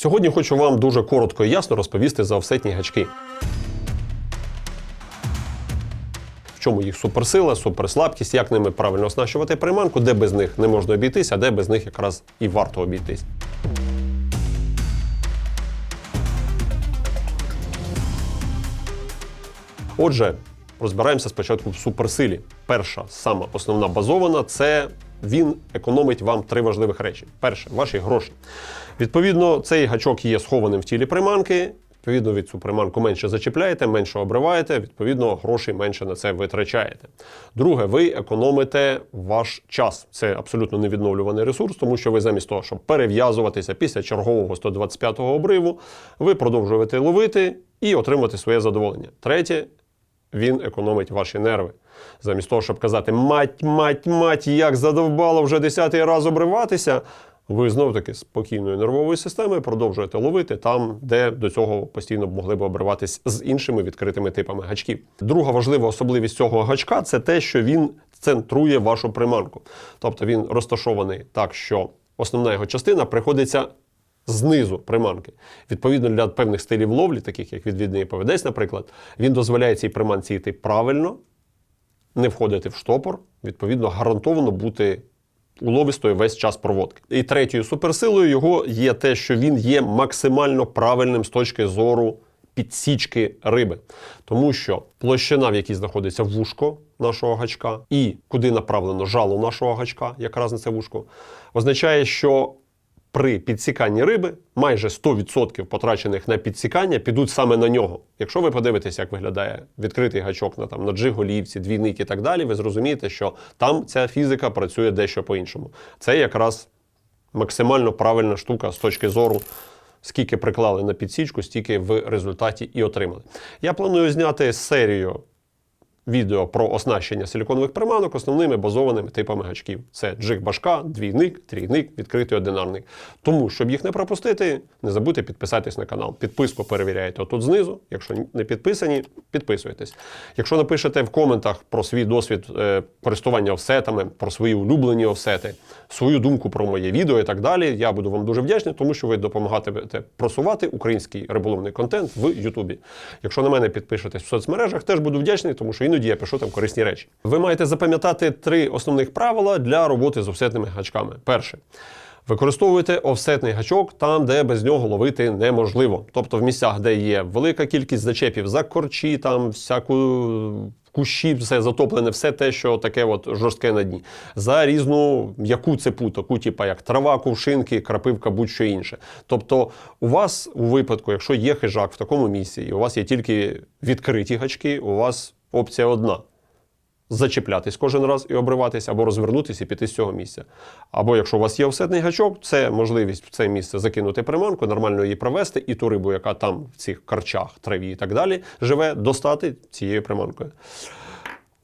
Сьогодні хочу вам дуже коротко і ясно розповісти за офсетні гачки. В чому їх суперсила, суперслабкість, як ними правильно оснащувати приманку, де без них не можна обійтись, а де без них якраз і варто обійтись. Отже, розбираємося спочатку в суперсилі. Перша, сама основна базована це він економить вам три важливих речі. Перше, ваші гроші. Відповідно, цей гачок є схованим в тілі приманки. Відповідно, від цю приманку менше зачіпляєте, менше обриваєте, відповідно, грошей менше на це витрачаєте. Друге, ви економите ваш час. Це абсолютно невідновлюваний ресурс, тому що ви замість того, щоб перев'язуватися після чергового 125-го обриву, ви продовжуєте ловити і отримувати своє задоволення. Третє, він економить ваші нерви. Замість того, щоб казати мать, мать, мать, як задовбало вже десятий раз обриватися. Ви знов таки спокійною нервовою системою продовжуєте ловити там, де до цього постійно могли б обриватись з іншими відкритими типами гачків. Друга важлива особливість цього гачка це те, що він центрує вашу приманку. Тобто він розташований так, що основна його частина приходиться знизу приманки. Відповідно для певних стилів ловлі, таких як відвідний поведець, наприклад, він дозволяє цій приманці йти правильно, не входити в штопор, відповідно, гарантовано бути уловистою весь час проводки. І третьою суперсилою його є те, що він є максимально правильним з точки зору підсічки риби. Тому що площина, в якій знаходиться вушко нашого гачка, і куди направлено жало нашого гачка, якраз на це вушко, означає, що при підсіканні риби майже 100% потрачених на підсікання підуть саме на нього. Якщо ви подивитесь, як виглядає відкритий гачок на там на джиголівці, двійник і так далі, ви зрозумієте, що там ця фізика працює дещо по-іншому. Це якраз максимально правильна штука з точки зору. Скільки приклали на підсічку, стільки в результаті і отримали. Я планую зняти серію відео про оснащення силіконових приманок основними базованими типами гачків. Це джиг башка, двійник, трійник, відкритий одинарник. Тому, щоб їх не пропустити, не забудьте підписатись на канал. Підписку перевіряєте отут знизу. Якщо не підписані, підписуйтесь. Якщо напишете в коментах про свій досвід е, користування офсетами, про свої улюблені офсети, свою думку про моє відео і так далі, я буду вам дуже вдячний, тому що ви допомагатимете просувати український риболовний контент в Ютубі. Якщо на мене підпишетесь в соцмережах, теж буду вдячний, тому що іноді я пишу там корисні речі. Ви маєте запам'ятати три основних правила для роботи з офсетними гачками. Перше. Використовуйте офсетний гачок там, де без нього ловити неможливо. Тобто в місцях, де є велика кількість зачепів за корчі, там всяку кущі, все затоплене, все те, що таке от жорстке на дні. За різну яку цепу, таку, типу, як трава, кувшинки, крапивка, будь-що інше. Тобто, у вас у випадку, якщо є хижак в такому місці, і у вас є тільки відкриті гачки, у вас опція одна. Зачіплятись кожен раз і обриватись, або розвернутися і піти з цього місця. Або якщо у вас є офсетний гачок, це можливість в це місце закинути приманку, нормально її провести, і ту рибу, яка там в цих карчах, траві і так далі, живе, достати цією приманкою.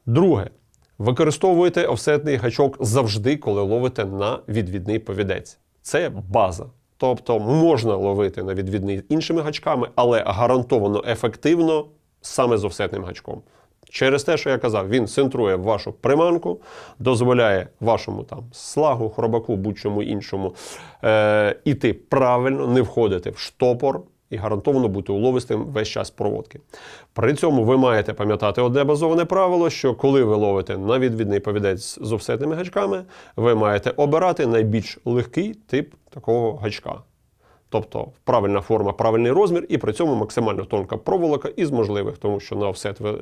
Друге. Використовуйте офсетний гачок завжди, коли ловите на відвідний повідець. Це база. Тобто можна ловити на відвідний іншими гачками, але гарантовано ефективно саме з офсетним гачком. Через те, що я казав, він центрує вашу приманку, дозволяє вашому там слагу, хробаку, будь-чому іншому е, іти правильно, не входити в штопор і гарантовано бути уловистим весь час проводки. При цьому ви маєте пам'ятати одне базоване правило, що коли ви ловите на відвідний повідець з офсетними гачками, ви маєте обирати найбільш легкий тип такого гачка. Тобто правильна форма, правильний розмір, і при цьому максимально тонка проволока із можливих, тому що на офсет ви е,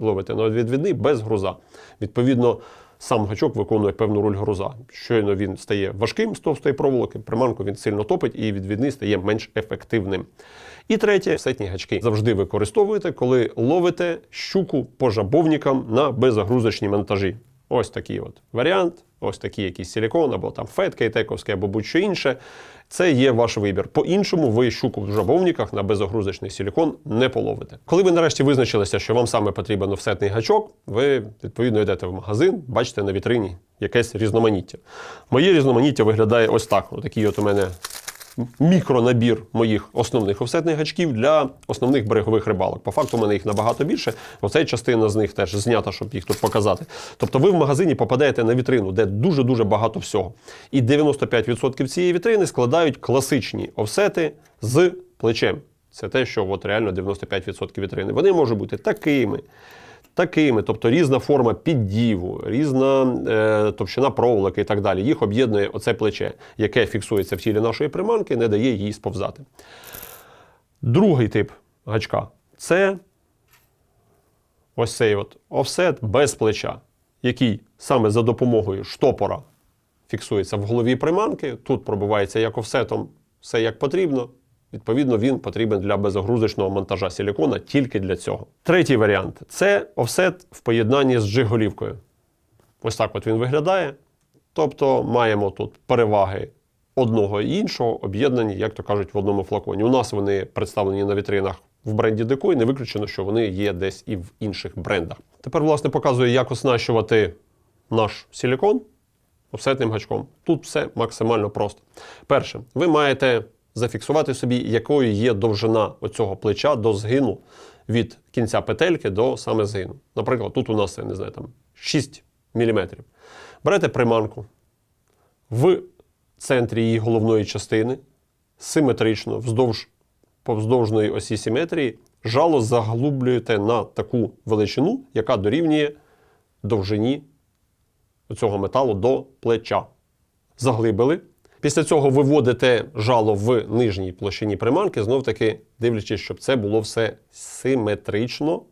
ловите на відвідний без груза. Відповідно, сам гачок виконує певну роль груза. Щойно він стає важким з товстої проволоки, приманку він сильно топить, і відвідний стає менш ефективним. І третє, сетні гачки завжди використовуєте, коли ловите щуку по жабовникам на беззагрузочні монтажі. Ось такий от варіант, ось такий якийсь силікон, або там фет кейтековський, або будь-що інше. Це є ваш вибір. По-іншому ви щуку в жабовниках на безогрузочний силікон не половите. Коли ви нарешті визначилися, що вам саме потрібен офсетний гачок, ви відповідно йдете в магазин, бачите на вітрині якесь різноманіття. Моє різноманіття виглядає ось так. Отакий от у мене мікронабір моїх основних офсетних гачків для основних берегових рибалок. По факту, у мене їх набагато більше. Оця частина з них теж знята, щоб їх тут показати. Тобто ви в магазині попадаєте на вітрину, де дуже-дуже багато всього. І 95% цієї вітрини складають класичні офсети з плечем. Це те, що от реально 95% вітрини. Вони можуть бути такими, такими, тобто різна форма піддіву, різна е, товщина проволоки і так далі. Їх об'єднує оце плече, яке фіксується в тілі нашої приманки, не дає їй сповзати. Другий тип гачка це ось цей от офсет без плеча, який саме за допомогою штопора фіксується в голові приманки. Тут пробивається як офсетом все як потрібно. Відповідно, він потрібен для безогрузочного монтажа силікона тільки для цього. Третій варіант це офсет в поєднанні з джиголівкою. Ось так от він виглядає. Тобто маємо тут переваги одного і іншого, об'єднані, як то кажуть, в одному флаконі. У нас вони представлені на вітринах в бренді Decoy, не виключено, що вони є десь і в інших брендах. Тепер, власне, показую, як оснащувати наш силікон офсетним гачком. Тут все максимально просто. Перше, ви маєте зафіксувати собі, якою є довжина оцього плеча до згину від кінця петельки до саме згину. Наприклад, тут у нас, я не знаю, там 6 мм. Берете приманку в центрі її головної частини, симетрично, вздовж повздовжної осі симетрії, жало заглублюєте на таку величину, яка дорівнює довжині цього металу до плеча. Заглибили. Після цього виводите жало в нижній площині приманки, знов таки дивлячись, щоб це було все симетрично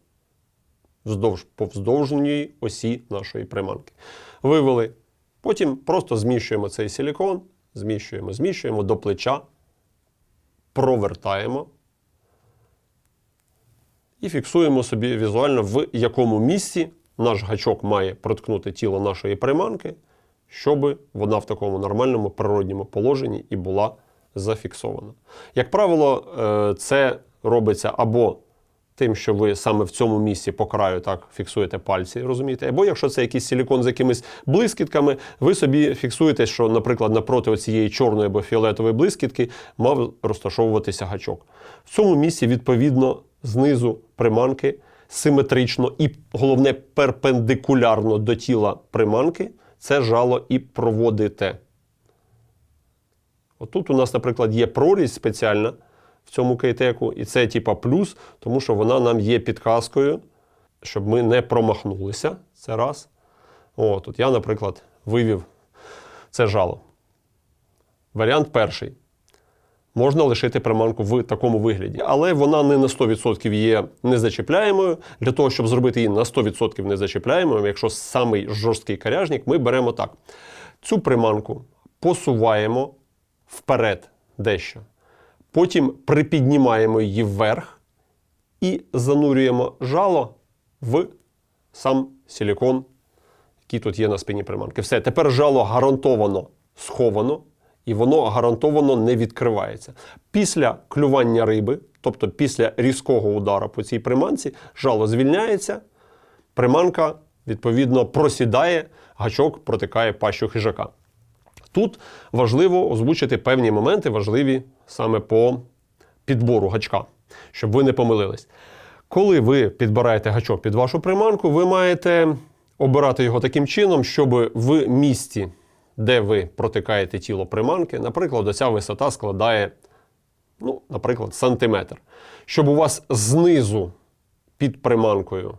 вздовж повздовжній осі нашої приманки. Вивели. Потім просто зміщуємо цей силікон, зміщуємо, зміщуємо до плеча, провертаємо і фіксуємо собі візуально, в якому місці наш гачок має проткнути тіло нашої приманки, щоб вона в такому нормальному природньому положенні і була зафіксована. Як правило, е, це робиться або тим, що ви саме в цьому місці по краю так фіксуєте пальці, розумієте? Або якщо це якийсь силікон з якимись блискітками, ви собі фіксуєте, що, наприклад, напроти цієї чорної або фіолетової блискітки мав розташовуватися гачок. В цьому місці, відповідно, знизу приманки симетрично і, головне, перпендикулярно до тіла приманки, це жало і проводите. Отут у нас, наприклад, є прорізь спеціальна в цьому кейтеку, і це типа плюс, тому що вона нам є підказкою, щоб ми не промахнулися. Це раз. О, тут я, наприклад, вивів це жало. Варіант перший. Можна лишити приманку в такому вигляді, але вона не на 100% є незачіпляємою. Для того, щоб зробити її на 100% незачіпляємою, якщо самий жорсткий коряжник, ми беремо так. Цю приманку посуваємо вперед дещо. Потім припіднімаємо її вверх і занурюємо жало в сам силікон, який тут є на спині приманки. Все, тепер жало гарантовано сховано, і воно гарантовано не відкривається. Після клювання риби, тобто після різкого удара по цій приманці, жало звільняється, приманка відповідно просідає, гачок протикає пащу хижака. Тут важливо озвучити певні моменти, важливі саме по підбору гачка, щоб ви не помилились. Коли ви підбираєте гачок під вашу приманку, ви маєте обирати його таким чином, щоб в місці, де ви протикаєте тіло приманки, наприклад, оця висота складає, ну, наприклад, сантиметр. Щоб у вас знизу під приманкою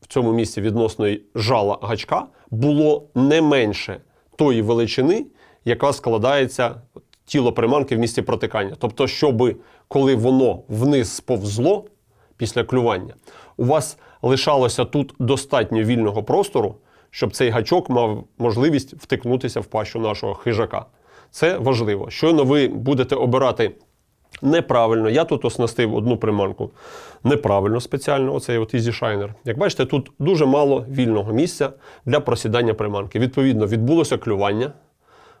в цьому місці відносно жала гачка було не менше тої величини, яка складається тіло приманки в місці протикання. Тобто, щоб коли воно вниз сповзло після клювання, у вас лишалося тут достатньо вільного простору, щоб цей гачок мав можливість втикнутися в пащу нашого хижака. Це важливо. Щойно ви будете обирати неправильно. Я тут оснастив одну приманку неправильно спеціально, оцей от Easy Shiner. Як бачите, тут дуже мало вільного місця для просідання приманки. Відповідно, відбулося клювання.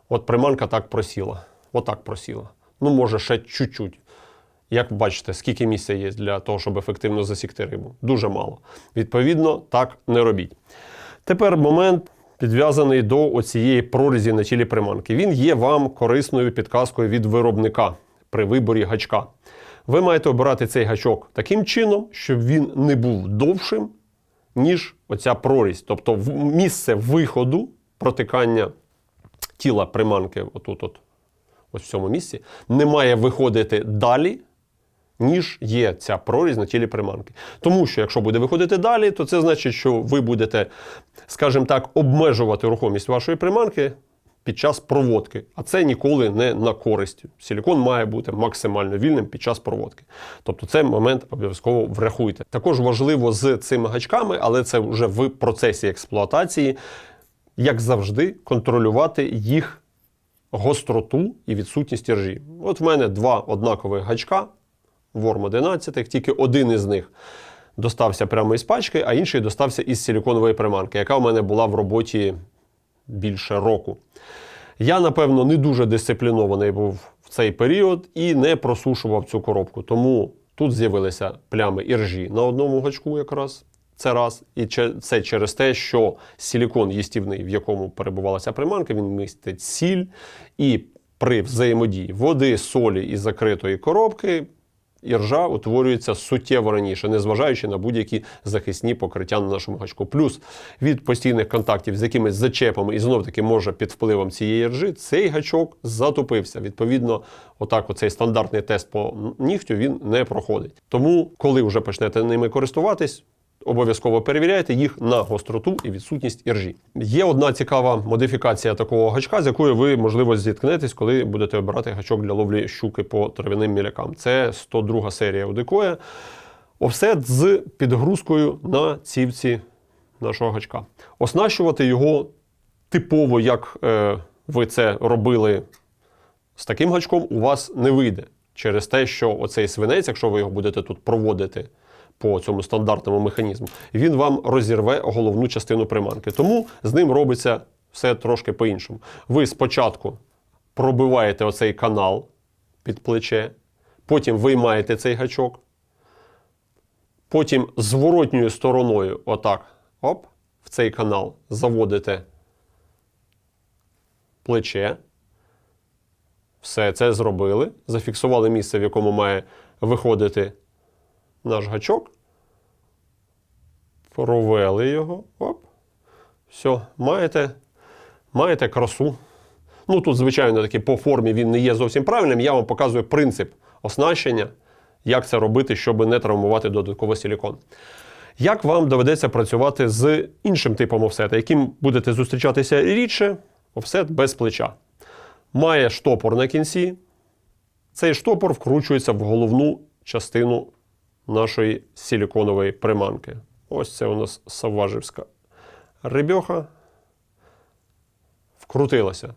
От приманка так просіла. Отак просіла. Ну, може, ще чуть-чуть. Як бачите, скільки місця є для того, щоб ефективно засікти рибу? Дуже мало. Відповідно, так не робіть. Тепер момент підв'язаний до оцієї прорізі на тілі приманки. Він є вам корисною підказкою від виробника при виборі гачка. Ви маєте обирати цей гачок таким чином, щоб він не був довшим, ніж оця прорізь. Тобто місце виходу протикання тіла приманки, отут, от, ось в цьому місці, не має виходити далі, ніж є ця прорізь на тілі приманки. Тому що якщо буде виходити далі, то це значить, що ви будете, скажімо так, обмежувати рухомість вашої приманки під час проводки. А це ніколи не на користь. Силікон має бути максимально вільним під час проводки. Тобто цей момент обов'язково врахуйте. Також важливо з цими гачками, але це вже в процесі експлуатації, як завжди, контролювати їх гостроту і відсутність іржі. От в мене два однакових гачка Ворм 11, тільки один із них достався прямо із пачки, а інший достався із силіконової приманки, яка в мене була в роботі більше року. Я, напевно, не дуже дисциплінований був в цей період і не просушував цю коробку. Тому тут з'явилися плями іржі на одному гачку якраз. Це раз. І це через те, що силікон їстівний, в якому перебувалася приманка, він містить сіль. І при взаємодії води, солі і закритої коробки іржа утворюється суттєво раніше, незважаючи на будь-які захисні покриття на нашому гачку. Плюс від постійних контактів з якимись зачепами, і знов таки може під впливом цієї іржі, цей гачок затопився. Відповідно, отак, оцей стандартний тест по нігтю він не проходить. Тому, коли вже почнете ними користуватись. Обов'язково перевіряйте їх на гостроту і відсутність іржі. Є одна цікава модифікація такого гачка, з якою ви, можливо, зіткнетесь, коли будете обирати гачок для ловлі щуки по трав'яним мілякам. Це 102 серія Одекоя. Офсет з підгрузкою на цівці нашого гачка. Оснащувати його типово, як е, ви це робили з таким гачком, у вас не вийде. Через те, що оцей свинець, якщо ви його будете тут проводити по цьому стандартному механізму, він вам розірве головну частину приманки. Тому з ним робиться все трошки по-іншому. Ви спочатку пробиваєте оцей канал під плече, потім виймаєте цей гачок, потім зворотньою стороною, отак, оп, в цей канал заводите плече. Все це зробили, зафіксували місце, в якому має виходити наш гачок. Провели його. Оп. Все, маєте, маєте красу. Ну, тут, звичайно, таки по формі він не є зовсім правильним. Я вам показую принцип оснащення, як це робити, щоб не травмувати додатково силікон. Як вам доведеться працювати з іншим типом офсета, яким будете зустрічатися рідше, офсет без плеча. Має штопор на кінці. Цей штопор вкручується в головну частину нашої силіконової приманки. Ось це у нас савважівська рибьоха. Вкрутилася.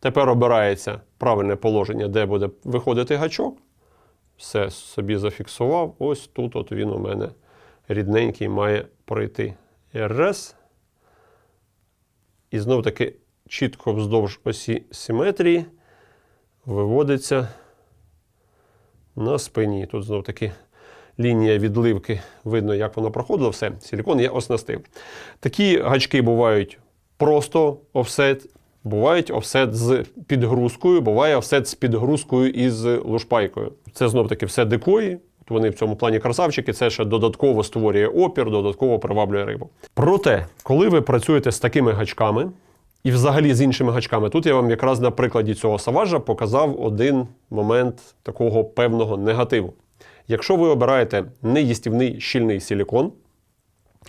Тепер обирається правильне положення, де буде виходити гачок. Все собі зафіксував. Ось тут от він у мене рідненький має пройти. Раз. І знов таки чітко вздовж осі симетрії виводиться на спині. Тут знов таки лінія відливки, видно, як воно проходило, все, силікон я оснастив. Такі гачки бувають просто офсет, бувають офсет з підгрузкою, буває офсет з підгрузкою із лушпайкою. Це знов таки все дикої. Вони в цьому плані красавчики, це ще додатково створює опір, додатково приваблює рибу. Проте, коли ви працюєте з такими гачками, і взагалі з іншими гачками. Тут я вам якраз на прикладі цього саважа показав один момент такого певного негативу. Якщо ви обираєте неїстівний щільний силікон,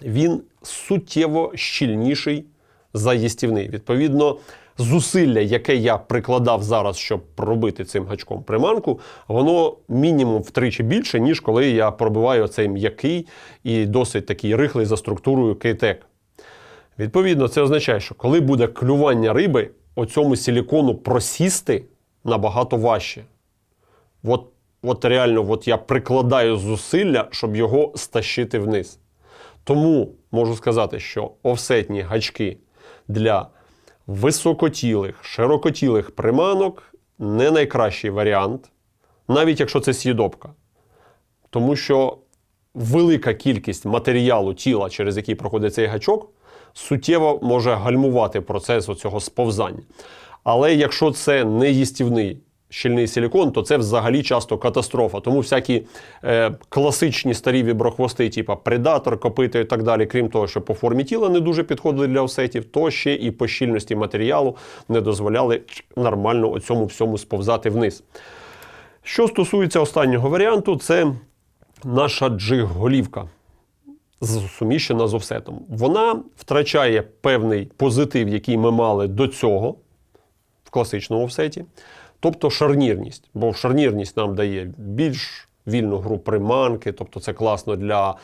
він суттєво щільніший за їстівний. Відповідно, зусилля, яке я прикладав зараз, щоб пробити цим гачком приманку, воно мінімум втричі більше, ніж коли я пробиваю цей м'який і досить такий рихлий за структурою кейтек. Відповідно, це означає, що коли буде клювання риби, оцьому силікону просісти набагато важче. От, от реально, от я прикладаю зусилля, щоб його стащити вниз. Тому можу сказати, що офсетні гачки для високотілих, широкотілих приманок не найкращий варіант, навіть якщо це с'їдобка. Тому що велика кількість матеріалу тіла, через який проходить цей гачок, суттєво може гальмувати процес оцього сповзання. Але якщо це не їстівний щільний силікон, то це взагалі часто катастрофа. Тому всякі е, класичні старі віброхвости, типу предатор, копити і так далі, крім того, що по формі тіла не дуже підходили для офсетів, то ще і по щільності матеріалу не дозволяли нормально оцьому всьому сповзати вниз. Що стосується останнього варіанту, це наша джиг-голівка суміщена з офсетом. Вона втрачає певний позитив, який ми мали до цього в класичному офсеті, тобто шарнірність. Бо шарнірність нам дає більш вільну гру приманки, тобто це класно для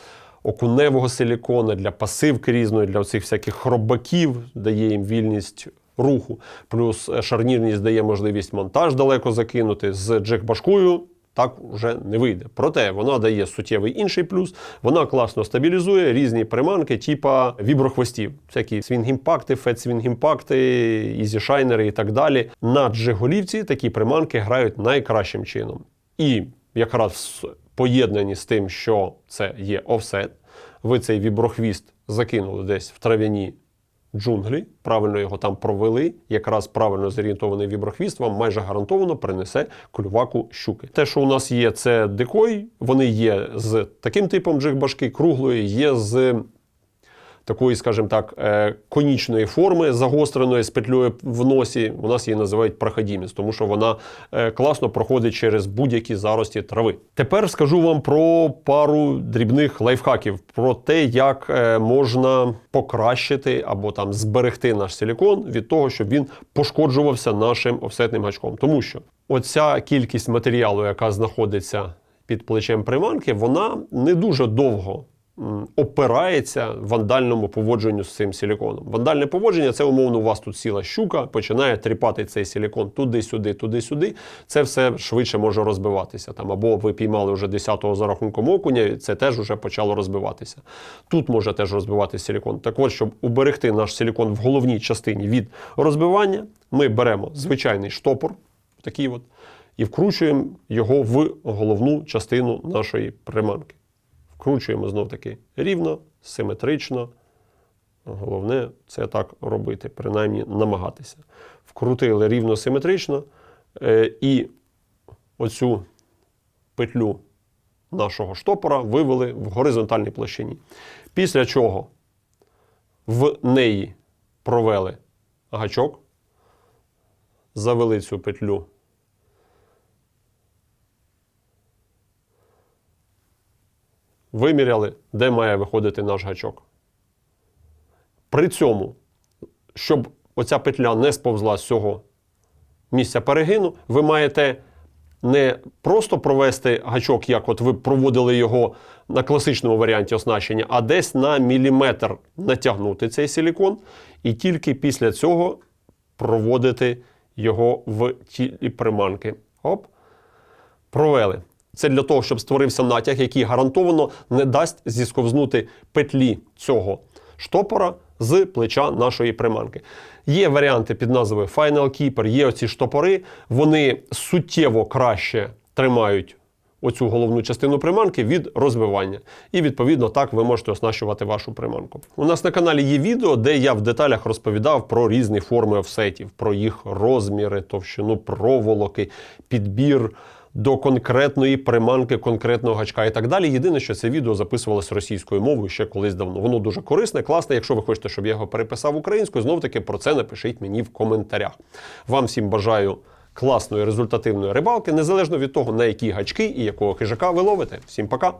окуневого силікона, для пасивки різної, для цих всяких хробаків, дає їм вільність руху. Плюс е, шарнірність дає можливість монтаж далеко закинути з джекбашкою. Так вже не вийде. Проте вона дає суттєвий інший плюс. Вона класно стабілізує різні приманки, типа віброхвостів, всякі свінг-імпакти, фет-свінг-імпакти, і так далі. На джиголівці такі приманки грають найкращим чином. І якраз в поєднанні з тим, що це є офсет, ви цей віброхвіст закинули десь в трав'яні джунглі, правильно його там провели, якраз правильно зорієнтований віброхвіст вам майже гарантовано принесе клюваку щуки. Те, що у нас є, це дикой, вони є з таким типом джигбашки, круглої, є з такої, скажімо так, е, конічної форми, загостреної з петлею в носі. У нас її називають проходімець, тому що вона е, класно проходить через будь-які зарості трави. Тепер скажу вам про пару дрібних лайфхаків, про те, як е, можна покращити або там зберегти наш силікон від того, щоб він пошкоджувався нашим офсетним гачком. Тому що оця кількість матеріалу, яка знаходиться під плечем приманки, вона не дуже довго опирається вандальному поводженню з цим силіконом. Вандальне поводження це умовно у вас тут сіла щука, починає тріпати цей силікон туди-сюди, туди-сюди. Це все швидше може розбиватися. Там або ви піймали вже 10-го за рахунком окуня, це теж вже почало розбиватися. Тут може теж розбиватися силікон. Так от, щоб уберегти наш силікон в головній частині від розбивання, ми беремо звичайний штопор, такий от, і вкручуємо його в головну частину нашої приманки. Вкручуємо знов таки рівно, симетрично. Головне це так робити, принаймні намагатися. Вкрутили рівно симетрично е, і оцю петлю нашого штопора вивели в горизонтальній площині. Після чого в неї провели гачок, завели цю петлю виміряли, де має виходити наш гачок. При цьому, щоб оця петля не сповзла з цього місця перегину, ви маєте не просто провести гачок, як от ви проводили його на класичному варіанті оснащення, а десь на міліметр натягнути цей силікон, і тільки після цього проводити його в тілі приманки. Оп провели. Це для того, щоб створився натяг, який гарантовано не дасть зісковзнути петлі цього штопора з плеча нашої приманки. Є варіанти під назвою Final Keeper, є оці штопори, вони суттєво краще тримають оцю головну частину приманки від розбивання. І відповідно так ви можете оснащувати вашу приманку. У нас на каналі є відео, де я в деталях розповідав про різні форми офсетів, про їх розміри, товщину проволоки, підбір до конкретної приманки, конкретного гачка і так далі. Єдине, що це відео записувалося російською мовою ще колись давно. Воно дуже корисне, класне. Якщо ви хочете, щоб я його переписав українською, знов таки про це напишіть мені в коментарях. Вам всім бажаю класної результативної рибалки, незалежно від того, на які гачки і якого хижака ви ловите. Всім пока!